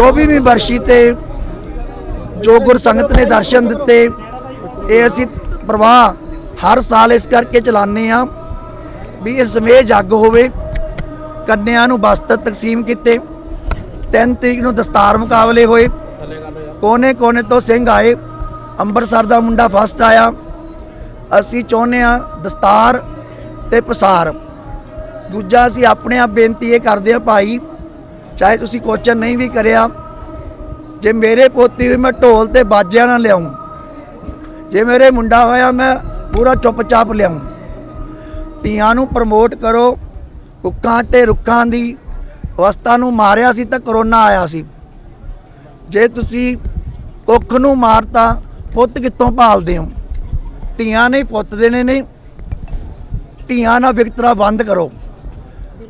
24ਵੀਂ ਬਰਸ਼ੀ ਤੇ ਜੋ ਗੁਰ ਸੰਗਤ ਨੇ ਦਰਸ਼ਨ ਦਿੱਤੇ, ਇਹ ਅਸੀਂ ਪ੍ਰਵਾਹ ਹਰ ਸਾਲ ਇਸ ਕਰਕੇ ਚਲਾਉਂਦੇ ਆ ਵੀ ਇਹ ਸਮੇਂ ਜੱਗ ਹੋਵੇ। ਕੰਨਿਆਂ ਨੂੰ ਵਸਤਰ ਤਕਸੀਮ ਕੀਤੇ 3 ਤਰੀਕ ਨੂੰ ਦਸਤਾਰ ਮੁਕਾਬਲੇ ਹੋਏ। ਕੋਨੇ ਕੋਨੇ ਤੋਂ ਸਿੰਘ ਆਏ, ਅੰਮ੍ਰਿਤਸਰ ਦਾ ਮੁੰਡਾ ਫਸਟ ਆਇਆ। ਅਸੀਂ ਚਾਹੁੰਦੇ ਆ ਦਸਤਾਰ ਤੇ ਪਸਾਰ। ਦੂਜਾ ਅਸੀਂ ਆਪਣੇ ਆਪ ਬੇਨਤੀ ਇਹ ਕਰਦੇ ਆ ਭਾਈ ਚਾਹੇ ਤੁਸੀਂ ਕੋਚਨ ਨਹੀਂ ਵੀ ਕਰਿਆ, ਜੇ ਮੇਰੇ ਪੋਤੀ ਹੋਈ ਮੈਂ ਢੋਲ ਤੇ ਬਾਜਿਆਂ ਨਾਲ ਲਿਆਉਂ ਜੇ ਮੇਰੇ ਮੁੰਡਾ ਹੋਇਆ ਮੈਂ ਪੂਰਾ ਚੁੱਪਚਾਪ ਲਿਆਉਂ ਧੀਆਂ ਨੂੰ ਪ੍ਰਮੋਟ ਕਰੋ ਕੁੱਕਾਂ ਤੇ ਰੁੱਖਾਂ ਦੀ ਅਵਸਥਾ ਨੂੰ ਮਾਰਿਆ ਸੀ ਤਾਂ ਕਰੋਨਾ ਆਇਆ ਸੀ। ਜੇ ਤੁਸੀਂ ਕੁੱਖ ਨੂੰ ਮਾਰਤਾ, ਪੁੱਤ ਕਿੱਥੋਂ ਪਾਲਦੇ ਹੋ? ਧੀਆਂ ਨਹੀਂ ਪੁੱਤ ਦੇਣੇ ਨੇ, ਧੀਆਂ ਨਾਲ ਵਿਕਤਰਾ ਬੰਦ ਕਰੋ।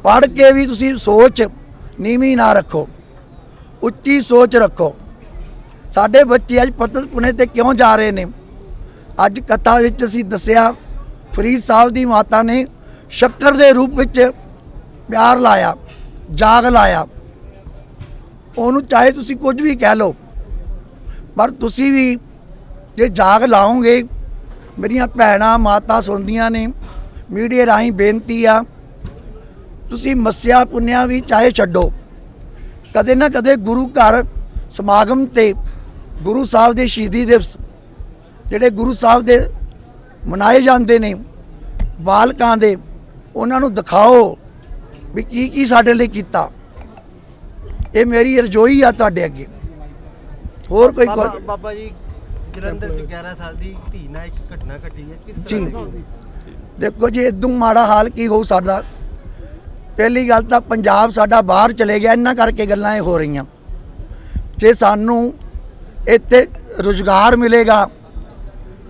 ਪੜ੍ਹ ਕੇ ਵੀ ਤੁਸੀਂ ਸੋਚ ਨੀਵੀਂ ਨਾ ਰੱਖੋ, ਉੱਚੀ ਸੋਚ ਰੱਖੋ। ਸਾਡੇ ਬੱਚੇ ਅੱਜ ਪਤਨ ਪੁਣੇ ਤੇ ਕਿਉਂ ਜਾ ਰਹੇ ਨੇ? ਅੱਜ ਕਥਾ ਵਿੱਚ ਅਸੀਂ ਦੱਸਿਆ, ਫਰੀਦ ਸਾਹਿਬ ਦੀ ਮਾਤਾ ਨੇ ਸ਼ੱਕਰ ਦੇ ਰੂਪ ਵਿੱਚ ਪਿਆਰ ਲਾਇਆ, ਜਾਗ ਲਾਇਆ। ਉਹਨੂੰ ਚਾਹੇ ਤੁਸੀਂ ਕੁਝ ਵੀ ਕਹਿ ਲਓ, ਪਰ ਤੁਸੀਂ ਵੀ ਜੇ ਜਾਗ ਲਾਓਗੇ, ਮੇਰੀਆਂ ਭੈਣਾਂ ਮਾਤਾ ਸੁਣਦੀਆਂ ਨੇ, ਮੀਡੀਆ ਰਾਹੀਂ ਬੇਨਤੀ ਆ, ਤੁਸੀਂ ਮੱਸਿਆ ਪੁੰਨਿਆ ਵੀ ਚਾਹੇ ਛੱਡੋ। ਕਦੇ ਨਾ ਕਦੇ ਗੁਰੂ ਘਰ ਸਮਾਗਮ ਤੇ ਗੁਰੂ ਸਾਹਿਬ ਦੇ ਸ਼ਹੀਦੀ ਦਿਵਸ ਜਿਹੜੇ ਗੁਰੂ ਸਾਹਿਬ ਦੇ ਮਨਾਏ ਜਾਂਦੇ ਨੇ ਬਾਲਕਾਂ ਦੇ ਉਹਨਾਂ ਨੂੰ ਦਿਖਾਓ ਵੀ ਕੀ ਕੀ ਸਾਡੇ ਲਈ ਕੀਤਾ। ਇਹ ਮੇਰੀ ਰਜੋਈ ਆ ਤੁਹਾਡੇ ਅੱਗੇ। ਹੋਰ ਕੋਈ ਬਾਬਾ ਜੀ ਜਲੰਧਰ ਚ 11 ਸਾਲ ਦੀ ਧੀ ਨਾਲ ਇੱਕ ਘਟਨਾ ਘਟੀ ਹੈ। ਕਿਸ ਤਰ੍ਹਾਂ ਦੇਖੋ ਜੀ ਇਦੋਂ ਮਾੜਾ ਹਾਲ ਕੀ ਹੋਊ ਸਾਡਾ? ਪਹਿਲੀ ਗੱਲ ਤਾਂ ਪੰਜਾਬ ਸਾਡਾ ਬਾਹਰ ਚਲੇ ਗਿਆ ਇਹਨਾਂ ਕਰਕੇ ਗੱਲਾਂ ਇਹ ਹੋ ਰਹੀਆਂ। ਜੇ ਸਾਨੂੰ ਇੱਥੇ ਰੁਜ਼ਗਾਰ ਮਿਲੇਗਾ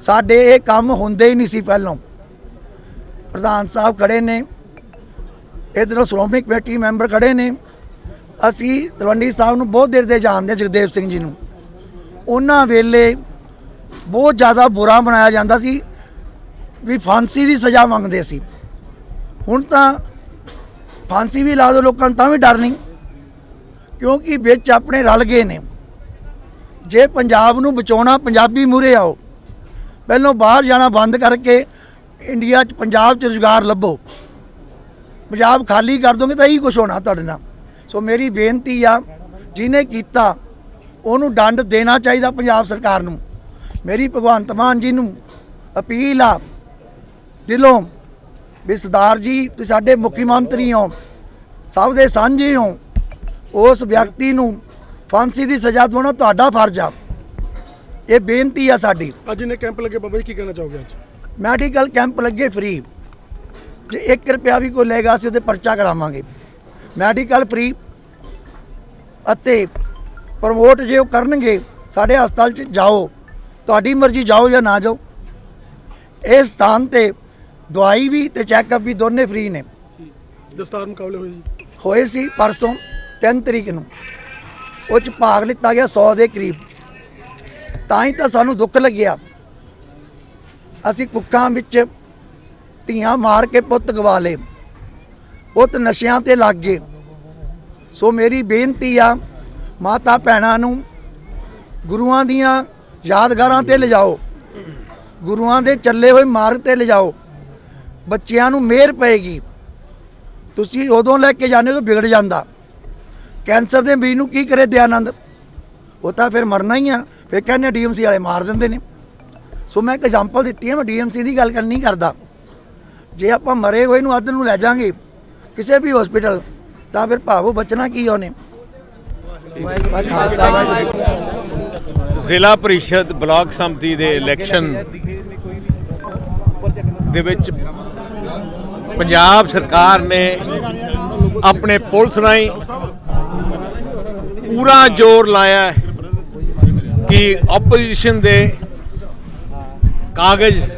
ਸਾਡੇ ਇਹ ਕੰਮ ਹੁੰਦੇ ਹੀ ਨਹੀਂ ਸੀ ਪਹਿਲਾਂ। ਪ੍ਰਧਾਨ ਸਾਹਿਬ ਖੜੇ ਨੇ ਇਧਰੋਂ ਸ਼੍ਰੋਮਣੀ ਕਮੇਟੀ ਮੈਂਬਰ ਖੜੇ ਨੇ। ਅਸੀਂ ਤਲਵੰਡੀ ਸਾਹਿਬ ਨੂੰ ਬਹੁਤ ਦੇਰ ਦੇ ਜਾਣਦੇ ਹਾਂ, ਜਗਦੇਵ ਸਿੰਘ ਜੀ ਨੂੰ। ਉਹਨਾਂ ਵੇਲੇ ਬਹੁਤ ਜ਼ਿਆਦਾ ਬੁਰਾ ਬਣਾਇਆ ਜਾਂਦਾ ਸੀ ਵੀ ਫਾਂਸੀ ਦੀ ਸਜ਼ਾ ਮੰਗਦੇ ਸੀ। ਹੁਣ ਤਾਂ ਫਾਂਸੀ ਵੀ ਲਾ ਦੋ ਲੋਕਾਂ ਨੂੰ, ਤਾਂ ਵੀ ਡਰ ਨਹੀਂ। ਕਿਉਂਕਿ ਵਿੱਚ ਆਪਣੇ ਰਲ ਗਏ ਨੇ। ਜੇ ਪੰਜਾਬ ਨੂੰ ਬਚਾਉਣਾ, ਪੰਜਾਬੀ ਮੂਰੇ ਆਓ। ਪਹਿਲੋਂ ਬਾਹਰ ਜਾਣਾ ਬੰਦ ਕਰਕੇ ਇੰਡੀਆ 'ਚ ਪੰਜਾਬ 'ਚ ਰੁਜ਼ਗਾਰ ਲੱਭੋ। ਪੰਜਾਬ ਖਾਲੀ ਕਰ ਦੋਗੇ ਤਾਂ ਇਹੀ ਕੁਝ ਹੋਣਾ ਤੁਹਾਡੇ ਨਾਲ। ਸੋ ਮੇਰੀ ਬੇਨਤੀ ਆ, ਜਿਹਨੇ ਕੀਤਾ, ਉਹਨੂੰ ਡੰਡ ਦੇਣਾ ਚਾਹੀਦਾ ਪੰਜਾਬ ਸਰਕਾਰ ਨੂੰ। ਮੇਰੀ ਭਗਵੰਤ ਮਾਨ ਜੀ ਨੂੰ ਅਪੀਲ ਆ, ਦਿਲੋਂ ਵੀ ਸਰਦਾਰ ਜੀ ਤੁਸੀਂ ਸਾਡੇ ਮੁੱਖ ਮੰਤਰੀ ਹੋ ਸਭ ਦੇ ਸਾਂਝੇ ਹੋ ਉਸ ਵਿਅਕਤੀ ਨੂੰ ਫਾਂਸੀ ਦੀ ਸਜ਼ਾ ਦਿਵਾਉਣਾ ਤੁਹਾਡਾ ਫਰਜ਼ ਆ। ਇਹ ਬੇਨਤੀ ਆ ਸਾਡੀ। ਅੱਜ ਇਹਨੇ ਕੈਂਪ ਲੱਗੇ ਬਾਬਾ ਜੀ ਕੀ ਕਹਿਣਾ ਚਾਹੋਗੇ ਅੱਜ? ਮੈਡੀਕਲ ਕੈਂਪ ਲੱਗੇ ਫ੍ਰੀ। ਜੇ 1 ਰੁਪਿਆ ਵੀ ਕੋਈ ਲਏਗਾ ਅਸੀਂ ਉਹਦੇ ਪਰਚਾ ਕਰਾਵਾਂਗੇ। Medical free. ਅਤੇ ਪ੍ਰਮੋਟ ਜੇ ਉਹ ਕਰਨਗੇ ਸਾਡੇ ਹਸਪਤਾਲ 'ਚ ਜਾਓ। ਤੁਹਾਡੀ ਮਰਜ਼ੀ ਜਾਓ ਜਾਂ ਨਾ ਜਾਓ। ਇਸ ਸਥਾਨ ਤੇ ਦਵਾਈ ਵੀ ਤੇ ਚੈੱਕਅਪ ਵੀ ਦੋਨੇ ਫ੍ਰੀ ਨੇ। ਦਸਤਾਰ ਮੁਕਾਬਲੇ ਹੋਏ ਜੀ? ਹੋਏ ਸੀ ਪਰਸੋਂ 3 ਤਰੀਕ ਨੂੰ। ਉਹ ਚ ਭਾਗ ਲਿੱਤਾ ਗਿਆ 100 ਦੇ ਕਰੀਬ। ਤਾਂ ਹੀ ਤਾਂ ਸਾਨੂੰ ਦੁੱਖ ਲੱਗਿਆ। ਅਸੀਂ ਕੁੱਕਾਂ ਵਿੱਚ ਧੀਆਂ ਮਾਰ ਕੇ ਪੁੱਤ ਗਵਾ ਲਏ। ਪੁੱਤ ਨਸ਼ਿਆਂ ਤੇ ਲੱਗ ਗਏ। ਸੋ ਮੇਰੀ ਬੇਨਤੀ ਆ ਮਾਤਾ ਭੈਣਾਂ ਨੂੰ ਗੁਰੂਆਂ ਦੀਆਂ ਯਾਦਗਾਰਾਂ ਤੇ ਲਿਜਾਓ। ਗੁਰੂਆਂ ਦੇ ਚੱਲੇ ਹੋਏ ਮਾਰਗ ਤੇ ਲਿਜਾਓ। ਬੱਚਿਆਂ ਨੂੰ ਮਿਹਰ ਪਏਗੀ। ਤੁਸੀਂ ਉਦੋਂ ਲੈ ਕੇ ਜਾਂਦੇ ਹੋ ਵਿਗੜ ਜਾਂਦਾ। ਕੈਂਸਰ ਦੇ ਮਰੀਜ਼ ਨੂੰ ਕੀ ਕਰੇ ਦਿਆਨੰਦ? ਉਹ ਤਾਂ ਫਿਰ ਮਰਨਾ ਹੀ ਆ। ਫਿਰ ਕਹਿੰਦੇ ਡੀਐਮਸੀ ਵਾਲੇ ਮਾਰ ਦਿੰਦੇ ਨੇ। ਸੋ ਮੈਂ ਇੱਕ ਐਗਜ਼ਾਮਪਲ ਦਿੱਤੀ ਹੈ ਮੈਂ ਡੀਐਮਸੀ ਦੀ ਗੱਲ ਕਰ ਨਹੀਂ ਕਰਦਾ। ਜੇ ਆਪਾਂ ਮਰੇ ਹੋਏ ਨੂੰ ਅੱਧ ਨੂੰ ਲੈ ਜਾਾਂਗੇ, ਕਿਸੇ ਵੀ ਹਸਪੀਟਲ ਤਾਂ ਫਿਰ ਭਾਵੋ ਬਚਣਾ ਕੀ ਆ ਉਹਨੇ? ਜ਼ਿਲ੍ਹਾ ਪਰਿਸ਼ਦ ਬਲਾਕ ਸੰਮਤੀ ਦੇ ਇਲੈਕਸ਼ਨ ਦੇ ਵਿੱਚ ਪੰਜਾਬ ਸਰਕਾਰ ਨੇ ਆਪਣੇ ਪੁਲਿਸ ਰਾਹੀਂ ਪੂਰਾ ਜ਼ੋਰ ਲਾਇਆ ਕਿ ਆਪੋਜੀਸ਼ਨ ਦੇ ਕਾਗਜ਼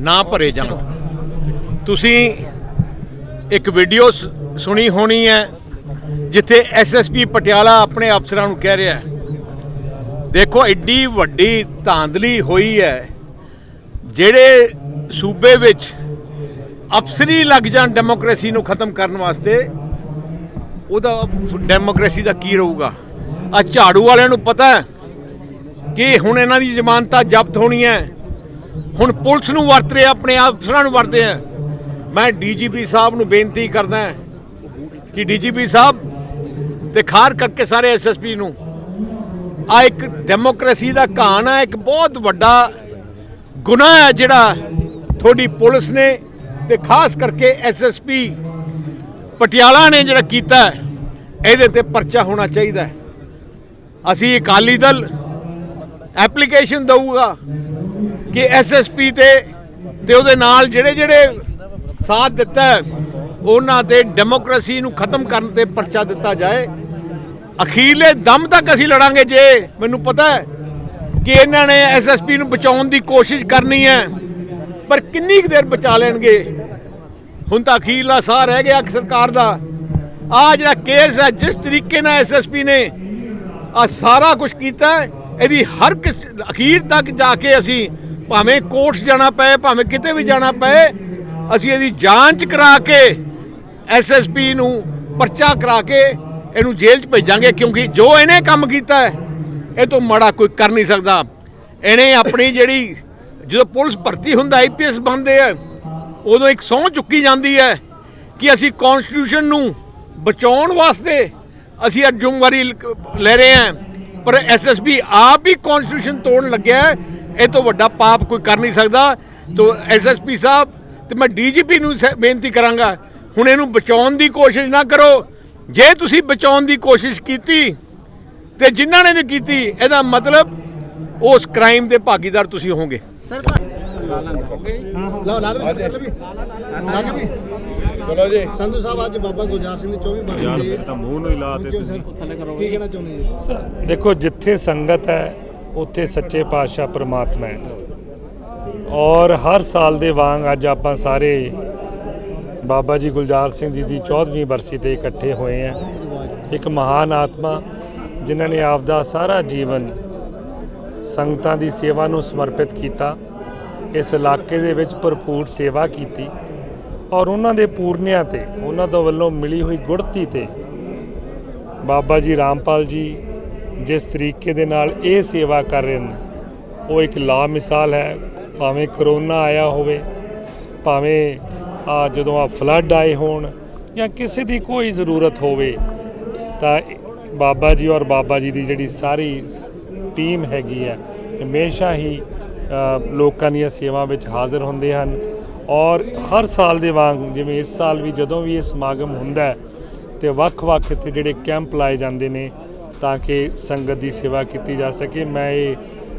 ਨਾ ਭਰੇ ਜਾਣ। ਤੁਸੀਂ ਇੱਕ ਵੀਡੀਓ ਸ- ਸੁਣੀ ਹੋਣੀ ਹੈ, ਜਿੱਥੇ ਐਸਐਸਪੀ ਪਟਿਆਲਾ ਆਪਣੇ ਅਫਸਰਾਂ ਨੂੰ ਕਹਿ ਰਿਹਾ ਹੈ, ਦੇਖੋ ਐਡੀ ਵੱਡੀ ਧਾਂਦਲੀ ਹੋਈ ਹੈ, ਜਿਹੜੇ ਸੂਬੇ ਵਿੱਚ ਅਫਸਰੀ ਲੱਗ ਜਾਣ ਡੈਮੋਕ੍ਰੇਸੀ ਨੂੰ ਖਤਮ ਕਰਨ ਵਾਸਤੇ, ਉਹਦਾ ਡੈਮੋਕ੍ਰੇਸੀ ਦਾ ਕੀ ਰਹੂਗਾ? ਆ ਝਾੜੂ ਵਾਲਿਆਂ ਨੂੰ ਪਤਾ ਹੈ ਕਿ ਹੁਣ ਇਹਨਾਂ ਦੀ ਜ਼ਮਾਨਤਾਂ ਜ਼ਬਤ ਹੋਣੀ ਹੈ। ਹੁਣ ਪੁਲਿਸ ਨੂੰ ਵਰਤ ਰਹੇ, ਆਪਣੇ ਅਫਸਰਾਂ ਨੂੰ ਵਰਤਦੇ ਆ। ਮੈਂ ਡੀਜੀਪੀ ਸਾਹਿਬ ਨੂੰ ਬੇਨਤੀ ਕਰਦਾ ਹਾਂ ਕਿ ਡੀਜੀਪੀ ਸਾਹਿਬ ਤੇ ਖਾਰ ਕਰਕੇ ਸਾਰੇ ਐਸਐਸਪੀ ਨੂੰ ਆ ਇੱਕ ਡੈਮੋਕ੍ਰੇਸੀ ਦਾ ਘਾਣ ਹੈ, ਇੱਕ ਬਹੁਤ ਵੱਡਾ ਗੁਨਾਹ ਹੈ ਜਿਹੜਾ ਤੁਹਾਡੀ ਪੁਲਿਸ ਨੇ ਤੇ ਖਾਸ ਕਰਕੇ ਐਸਐਸਪੀ ਪਟਿਆਲਾ ਨੇ ਜਿਹੜਾ ਕੀਤਾ ਇਹਦੇ ਤੇ ਪਰਚਾ ਹੋਣਾ ਚਾਹੀਦਾ ਅਸੀਂ ਅਕਾਲੀ ਦਲ ਐਪਲੀਕੇਸ਼ਨ ਦਊਗਾ ਕਿ ਐਸਐਸਪੀ ਤੇ ਤੇ ਉਹਦੇ ਨਾਲ ਜਿਹੜੇ ਜਿਹੜੇ ਸਾਥ ਦਿੱਤਾ ਉਹਨਾਂ ਤੇ ਡੈਮੋਕ੍ਰੇਸੀ ਨੂੰ ਖਤਮ ਕਰਨ ਤੇ ਪਰਚਾ ਦਿੱਤਾ ਜਾਏ। ਅਖੀਰਲੇ ਦਮ ਤੱਕ ਅਸੀਂ ਲੜਾਂਗੇ ਜੇ, ਮੈਨੂੰ ਪਤਾ ਹੈ ਕਿ ਇਹਨਾਂ ਨੇ ਐਸਐਸਪੀ ਨੂੰ ਬਚਾਉਣ ਦੀ ਕੋਸ਼ਿਸ਼ ਕਰਨੀ ਹੈ। ਪਰ ਕਿੰਨੀ ਕੁ ਦੇਰ ਬਚਾ ਲੈਣਗੇ? ਹੁਣ ਤਾਂ ਅਖੀਰਲਾ ਸਾਹ ਰਹਿ ਗਿਆ ਸਰਕਾਰ ਦਾ। ਆ ਜਿਹੜਾ ਕੇਸ ਹੈ, ਜਿਸ ਤਰੀਕੇ ਨਾਲ ਐਸਐਸਪੀ ਨੇ ਆ ਸਾਰਾ ਕੁਝ ਕੀਤਾ ਇਹਦੀ ਹਰ ਕਿਸ ਅਖੀਰ ਤੱਕ ਜਾ ਕੇ ਅਸੀਂ ਭਾਵੇਂ ਕੋਰਟਸ ਜਾਣਾ ਪਏ, ਭਾਵੇਂ ਕਿਤੇ ਵੀ ਜਾਣਾ ਪਏ, ਅਸੀਂ ਇਹਦੀ ਜਾਂਚ ਕਰਾ ਕੇ ਐਸਐਸਪੀ ਨੂੰ ਪਰਚਾ ਕਰਾ ਕੇ ਇਹਨੂੰ ਜੇਲ੍ਹ 'ਚ ਭੇਜਾਂਗੇ, ਕਿਉਂਕਿ ਜੋ ਇਹਨੇ ਕੰਮ ਕੀਤਾ ਹੈ, ਇਹ ਤੋਂ ਮਾੜਾ ਕੋਈ ਕਰ ਨਹੀਂ ਸਕਦਾ। ਇਹਨੇ ਆਪਣੀ ਜਿਹੜੀ ਜਦੋਂ ਪੁਲਿਸ ਭਰਤੀ ਹੁੰਦਾ ਆਈਪੀਐਸ ਬਣਦੇ ਆ, ਉਦੋਂ ਇੱਕ ਸਹੁੰ ਚੁੱਕੀ ਜਾਂਦੀ ਹੈ ਕਿ ਅਸੀਂ ਕਨਸਟੀਟਿਊਸ਼ਨ ਨੂੰ ਬਚਾਉਣ ਵਾਸਤੇ ਅਸੀਂ ਅੱਜ ਜ਼ਿੰਮੇਵਾਰੀ ਲੈ ਰਹੇ ਹਾਂ। ਪਰ ਐਸਐਸਪੀ ਆਪ ਹੀ ਕਨਸਟੀਟਿਊਸ਼ਨ ਤੋੜਨ ਲੱਗਿਆ ਇਹ ਤੋਂ ਵੱਡਾ ਪਾਪ ਕੋਈ ਕਰ ਨਹੀਂ ਸਕਦਾ। ਤੋ ਐਸਐਸਪੀ ਸਾਹਿਬ, ਤੇ ਮੈਂ ਡੀਜੀਪੀ ਨੂੰ ਸ- ਬੇਨਤੀ ਕਰਾਂਗਾ, ਹੁਣ ਇਹਨੂੰ ਬਚਾਉਣ ਦੀ ਕੋਸ਼ਿਸ਼ ਨਾ ਕਰੋ। ਜੇ ਤੁਸੀਂ ਬਚਾਉਣ ਦੀ ਕੋਸ਼ਿਸ਼ ਕੀਤੀ, ਤੇ ਜਿਨ੍ਹਾਂ ਨੇ ਵੀ ਕੀਤੀ, ਇਹਦਾ ਮਤਲਬ ਉਸ ਕ੍ਰਾਈਮ ਦੇ ਭਾਗੀਦਾਰ ਤੁਸੀਂ ਹੋਵੋਗੇ। ਚਲੋ ਜੀ। ਸੰਧੂ ਸਾਹਿਬ ਅੱਜ ਬਾਬਾ ਗੁਲਜ਼ਾਰ ਸਿੰਘ ਦੀ 24 ਬਰਸੀ ਯਾਰ ਫਿਰ ਤਾਂ ਮੂੰਹ ਨੂੰ ਹੀ ਲਾ ਤੇ ਤੁਸੀਂ। ਕੀ ਕਹਿਣਾ ਚਾਹੁੰਦੇ ਜੀ? ਸ- ਦੇਖੋ ਜਿੱਥੇ ਸੰਗਤ ਹੈ ਉੱਥੇ ਸੱਚੇ ਪਾਤਸ਼ਾਹ ਪ੍ਰਮਾਤਮਾ ਹੈ। ਔਰ ਹਰ ਸਾਲ ਦੇ ਵਾਂਗ ਅੱਜ ਆਪਾਂ ਸਾਰੇ ਬਾਬਾ ਜੀ ਗੁਲਜ਼ਾਰ ਸਿੰਘ ਜੀ ਦੀ 14ਵੀਂ ਬਰਸੀ ਤੇ ਇਕੱਠੇ ਹੋਏ ਹਾਂ। ਇੱਕ ਮਹਾਨ ਆਤਮਾ ਜਿਨ੍ਹਾਂ ਨੇ ਆਪਦਾ ਸਾਰਾ ਜੀਵਨ ਸੰਗਤਾਂ ਦੀ ਸੇਵਾ ਨੂੰ ਸਮਰਪਿਤ ਕੀਤਾ, ਇਸ ਇਲਾਕੇ ਦੇ ਵਿੱਚ ਭਰਪੂਰ ਸੇਵਾ ਕੀਤੀ ਔਰ ਉਹਨਾਂ ਦੇ ਪੂਰਨਿਆਂ ਤੇ, ਉਹਨਾਂ ਤੋਂ ਵੱਲੋਂ ਮਿਲੀ ਹੋਈ ਗੁੜਤੀ ਤੇ ਬਾਬਾ ਜੀ ਰਾਮਪਾਲ ਜੀ ਜਿਸ ਤਰੀਕੇ ਦੇ ਨਾਲ ਇਹ ਸੇਵਾ ਕਰ ਰਹੇ ਨੇ, ਉਹ ਇੱਕ ਲਾ ਮਿਸਾਲ ਹੈ, ਭਾਵੇਂ ਕਰੋਨਾ ਆਇਆ ਹੋਵੇ, ਭਾਵੇਂ ਆ ਜਦੋਂ ਆ ਫਲੱਡ ਆਏ ਹੋਣ ਜਾਂ ਕਿਸੇ ਦੀ ਕੋਈ ਜ਼ਰੂਰਤ ਹੋਵੇ, ਤਾਂ ਬਾਬਾ ਜੀ ਔਰ ਬਾਬਾ ਜੀ ਦੀ ਜਿਹੜੀ ਸਾਰੀ ਟੀਮ ਹੈਗੀ ਹੈ, ਹਮੇਸ਼ਾ ਹੀ ਲੋਕਾਂ ਦੀਆਂ ਸੇਵਾ ਵਿੱਚ ਹਾਜ਼ਰ ਹੁੰਦੇ ਹਨ ਔਰ ਹਰ ਸਾਲ ਦੇ ਵਾਂਗ ਜਿਵੇਂ ਇਸ ਸਾਲ ਵੀ ਜਦੋਂ ਵੀ ਇਹ ਸਮਾਗਮ ਹੁੰਦਾ ਹੈ ਤੇ ਵੱਖ-ਵੱਖ ਇੱਥੇ ਜਿਹੜੇ ਕੈਂਪ ਲਾਏ ਜਾਂਦੇ ਨੇ ਤਾਂ ਕਿ ਸੰਗਤ ਦੀ ਸੇਵਾ ਕੀਤੀ ਜਾ ਸਕੇ, ਮੈਂ ਇਹ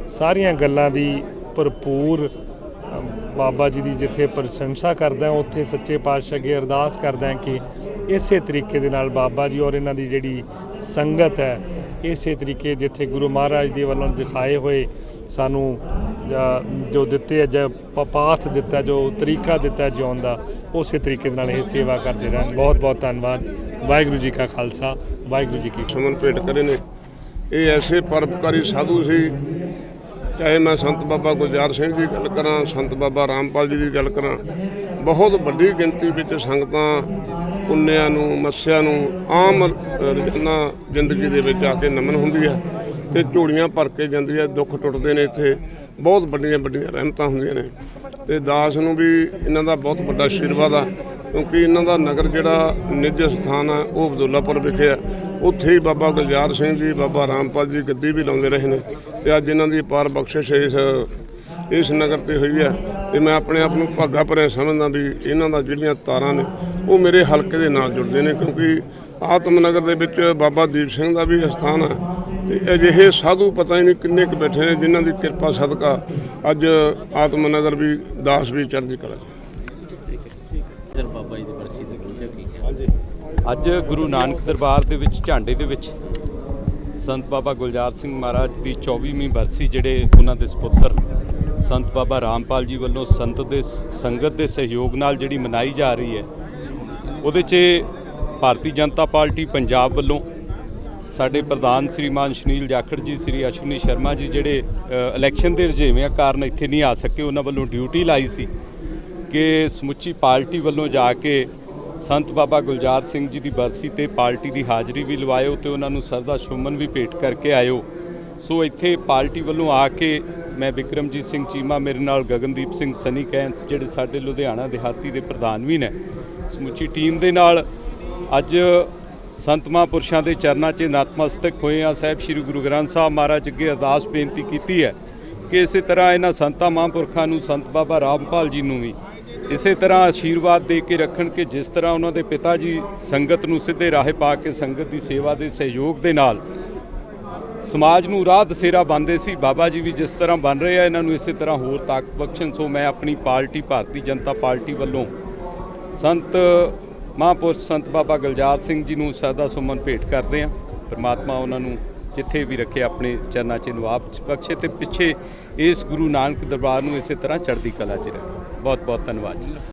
ਸਾਰੀਆਂ ਗੱਲਾਂ ਦੀ ਭਰਪੂਰ ਬਾਬਾ ਜੀ ਦੀ ਜਿੱਥੇ ਪ੍ਰਸ਼ੰਸਾ ਕਰਦਾ, ਉੱਥੇ ਸੱਚੇ ਪਾਤਸ਼ਾਹ ਅੱਗੇ ਅਰਦਾਸ ਕਰਦਾ ਕਿ ਇਸੇ ਤਰੀਕੇ ਦੇ ਨਾਲ ਬਾਬਾ ਜੀ ਔਰ ਇਹਨਾਂ ਦੀ ਜਿਹੜੀ ਸੰਗਤ ਹੈ ਇਸੇ ਤਰੀਕੇ ਜਿੱਥੇ ਗੁਰੂ ਮਹਾਰਾਜ ਦੇ ਵੱਲੋਂ ਦਿਖਾਏ ਹੋਏ ਸਾਨੂੰ ਜੋ ਦਿੱਤੇ ਹੈ ਜੋ ਪਾਥ ਦਿੱਤਾ, ਜੋ ਤਰੀਕਾ ਦਿੱਤਾ ਜਿਉਣ ਦਾ, ਉਸੇ ਤਰੀਕੇ ਦੇ ਨਾਲ ਇਹ ਸੇਵਾ ਕਰਦੇ ਰਹਿਣ। ਬਹੁਤ ਬਹੁਤ ਧੰਨਵਾਦ। ਵਾਹਿਗੁਰੂ ਜੀ ਕਾ ਖਾਲਸਾ, ਵਾਹਿਗੁਰੂ ਜੀ ਕੀ ਫਤਿਹ। ਭੇਟ ਕਰੇ ਨੇ। ਇਹ ਐਸੇ ਪਰਪਕਾਰੀ ਸਾਧੂ ਸੀ, ਚਾਹੇ ਮੈਂ ਸੰਤ ਬਾਬਾ ਗੁਲਜ਼ਾਰ ਸਿੰਘ ਜੀ ਗੱਲ ਕਰਾਂ, ਸੰਤ ਬਾਬਾ ਰਾਮਪਾਲ ਜੀ ਦੀ ਗੱਲ ਕਰਾਂ, ਬਹੁਤ ਵੱਡੀ ਗਿਣਤੀ ਵਿੱਚ ਸੰਗਤਾਂ ਪੁੰਨਿਆਂ ਨੂੰ, ਮੱਸਿਆ ਨੂੰ ਆਮ ਰੋਜ਼ਾਨਾ ਜ਼ਿੰਦਗੀ ਦੇ ਵਿੱਚ ਆ ਕੇ ਨਮਨ ਹੁੰਦੀ ਹੈ ਤੇ ਝੋਲੀਆਂ ਭਰ ਕੇ ਜਾਂਦੀ ਹੈ, ਦੁੱਖ ਟੁੱਟਦੇ ਨੇ ਇੱਥੇ, ਬਹੁਤ ਵੱਡੀਆਂ ਵੱਡੀਆਂ ਰਹਿਮਤਾਂ ਹੁੰਦੀਆਂ ਨੇ। ਤੇ ਦਾਸ ਨੂੰ ਵੀ ਇਹਨਾਂ ਦਾ ਬਹੁਤ ਵੱਡਾ ਆਸ਼ੀਰਵਾਦ ਆ, ਕਿਉਂਕਿ ਇਹਨਾਂ ਦਾ ਨਗਰ ਜਿਹੜਾ ਨਿੱਜ ਸਥਾਨ ਆ, ਉਹ ਅਬਦੁੱਲਾਪੁਰ ਵਿਖੇ ਆ। ਉੱਥੇ ਹੀ ਬਾਬਾ ਗੁਲਜ਼ਾਰ ਸਿੰਘ ਜੀ, ਬਾਬਾ ਰਾਮਪਾਲ ਜੀ ਗੱਦੀ ਵੀ ਲਾਉਂਦੇ ਰਹੇ ਨੇ ਤੇ ਅੱਜ ਇਹਨਾਂ ਦੀ ਪਾਰ ਬਖਸ਼ਿਸ਼ ਇਸ ਇਸ ਨਗਰ ਤੇ ਹੋਈ ਹੈ। ਤੇ ਮੈਂ ਆਪਣੇ ਆਪ ਨੂੰ ਭਾਗਾ ਭਰਿਆ ਸਮਝਦਾ ਵੀ ਇਹਨਾਂ ਦਾ ਜਿਹੜੀਆਂ ਤਾਰਾਂ ਨੇ ਉਹ ਮੇਰੇ ਹਲਕੇ ਦੇ ਨਾਲ ਜੁੜਦੇ ਨੇ ਕਿਉਂਕਿ ਆਤਮ ਨਗਰ ਦੇ ਵਿੱਚ ਬਾਬਾ ਦੀਪ ਸਿੰਘ ਦਾ ਵੀ ਸਥਾਨ ਹੈ ਤੇ ਅਜਿਹੇ ਸਾਧੂ ਪਤਾ ਹੀ ਨਹੀਂ ਕਿੰਨੇ ਕੁ ਬੈਠੇ ਨੇ ਜਿਨ੍ਹਾਂ ਦੀ ਕਿਰਪਾ ਸਦਕਾ ਅੱਜ ਆਤਮ ਨਗਰ ਵੀ ਦਾਸ ਵੀ ਚੜ੍ਹਦੀ ਕਲਾ ਬਾਬਾ ਜੀ ਦੀ ਬਰਸੀ ਤੇ ਪੂਜਾ ਕੀਤੀ ਅੱਜ ਗੁਰੂ ਨਾਨਕ ਦਰਬਾਰ ਦੇ ਵਿੱਚ ਝਾਂਡੇ ਦੇ ਵਿੱਚ ਸੰਤ ਬਾਬਾ ਗੁਲਜ਼ਾਰ ਸਿੰਘ ਮਹਾਰਾਜ ਦੀ 24ਵੀਂ ਬਰਸੀ ਜਿਹੜੇ ਉਹਨਾਂ ਦੇ ਸੁਪੁੱਤਰ ਸੰਤ ਬਾਬਾ ਰਾਮਪਾਲ ਜੀ ਵੱਲੋਂ ਸੰਤ ਦੇ ਸੰਗਤ ਦੇ ਸਹਿਯੋਗ ਨਾਲ ਜਿਹੜੀ ਮਨਾਈ ਜਾ ਰਹੀ ਹੈ ਉਹਦੇ 'ਚ ਭਾਰਤੀ ਜਨਤਾ ਪਾਰਟੀ ਪੰਜਾਬ ਵੱਲੋਂ ਸਾਡੇ ਪ੍ਰਧਾਨ ਸ੍ਰੀਮਾਨ ਸ਼ਨੀਲ ਜਾਖੜ ਜੀ, ਸ੍ਰੀ ਅਸ਼ਵਨੀ ਸ਼ਰਮਾ ਜੀ ਜਿਹੜੇ ਇਲੈਕਸ਼ਨ ਦੇ ਰੁਝੇਵਿਆਂ ਕਾਰਨ ਇੱਥੇ ਨਹੀਂ ਆ ਸਕੇ, ਉਹਨਾਂ ਵੱਲੋਂ ਡਿਊਟੀ ਲਾਈ ਸੀ ਕਿ ਸਮੁੱਚੀ ਪਾਰਟੀ ਵੱਲੋਂ ਜਾ ਕੇ ਸੰਤ ਬਾਬਾ ਗੁਲਜ਼ਾਰ ਸਿੰਘ ਜੀ ਦੀ ਬਰਸੀ ਤੇ ਪਾਰਟੀ ਦੀ ਹਾਜ਼ਰੀ ਵੀ ਲਵਾਇਓ ਤੇ ਉਹਨਾਂ ਨੂੰ ਸਰਦਾ ਸ਼ੁਮਨ ਵੀ ਭੇਟ ਕਰਕੇ ਆਇਓ। ਸੋ ਇੱਥੇ ਪਾਰਟੀ ਵੱਲੋਂ ਆ ਕੇ ਮੈਂ ਵਿਕਰਮਜੀਤ ਸਿੰਘ ਚੀਮਾ, ਮੇਰੇ ਨਾਲ ਗਗਨਦੀਪ ਸਿੰਘ ਸਨੀ ਕੈਂਥ ਜਿਹੜੇ ਸਾਡੇ ਲੁਧਿਆਣਾ ਦਿਹਾਤੀ ਦੇ ਪ੍ਰਧਾਨ ਵੀ ਨੇ ਸਮੁੱਚੀ ਟੀਮ ਦੇ ਨਾਲ ਅੱਜ ਸੰਤ ਮਹਾਂਪੁਰਸ਼ਾਂ ਦੇ ਚਰਨਾਂ 'ਚ ਨਤਮਸਤਕ ਹੋਏ ਆ ਸਾਹਿਬ ਸ੍ਰੀ ਗੁਰੂ ਗ੍ਰੰਥ ਸਾਹਿਬ ਮਹਾਰਾਜ ਅੱਗੇ ਅਰਦਾਸ ਬੇਨਤੀ ਕੀਤੀ ਹੈ ਕਿ ਇਸੇ ਤਰ੍ਹਾਂ ਇਹਨਾਂ ਸੰਤਾਂ ਮਹਾਂਪੁਰਖਾਂ ਨੂੰ ਸੰਤ ਬਾਬਾ ਰਾਮਪਾਲ ਜੀ ਨੂੰ ਵੀ ਇਸੇ ਤਰ੍ਹਾਂ ਆਸ਼ੀਰਵਾਦ ਦੇ ਕੇ ਰੱਖਣ ਕਿ ਜਿਸ ਤਰ੍ਹਾਂ ਉਹਨਾਂ ਦੇ ਪਿਤਾ ਜੀ ਸੰਗਤ ਨੂੰ ਸਿੱਧੇ ਰਾਹੇ ਪਾ ਕੇ ਸੰਗਤ ਦੀ ਸੇਵਾ ਦੇ ਸਹਿਯੋਗ ਦੇ ਨਾਲ ਸਮਾਜ ਨੂੰ ਰਾਹ ਦਸੇਰਾ ਬੰਦੇ ਸੀ, ਬਾਬਾ ਜੀ ਵੀ ਜਿਸ ਤਰ੍ਹਾਂ ਬਣ ਰਹੇ ਆ, ਇਹਨਾਂ ਨੂੰ ਇਸੇ ਤਰ੍ਹਾਂ ਹੋਰ ਤਾਕਤ ਬਖਸ਼ਣ। ਸੋ ਮੈਂ ਆਪਣੀ ਪਾਰਟੀ, ਭਾਰਤੀ ਜਨਤਾ ਪਾਰਟੀ ਵੱਲੋਂ ਸੰਤ ਮਹਾਂਪੁਰਸ਼ ਸੰਤ ਬਾਬਾ ਗੁਲਜ਼ਾਰ ਸਿੰਘ ਜੀ ਨੂੰ ਸਦਾ ਸੁਮਨ ਭੇਟ ਕਰਦੇ ਆ ਪ੍ਰਮਾਤਮਾ ਉਹਨਾਂ ਨੂੰ ਜਿੱਥੇ ਵੀ ਰੱਖੇ ਆਪਣੇ ਚਰਨਾਂ 'ਚ ਨਵਾਬ ਬਖਸ਼ੇ ਤੇ ਪਿੱਛੇ ਇਸ ਗੁਰੂ ਨਾਨਕ ਦਰਬਾਰ ਨੂੰ ਇਸੇ ਤਰ੍ਹਾਂ ਚੜ੍ਹਦੀ ਕਲਾ 'ਚ ਰੱਖੇ। ਬਹੁਤ ਬਹੁਤ ਧੰਨਵਾਦ ਜੀ।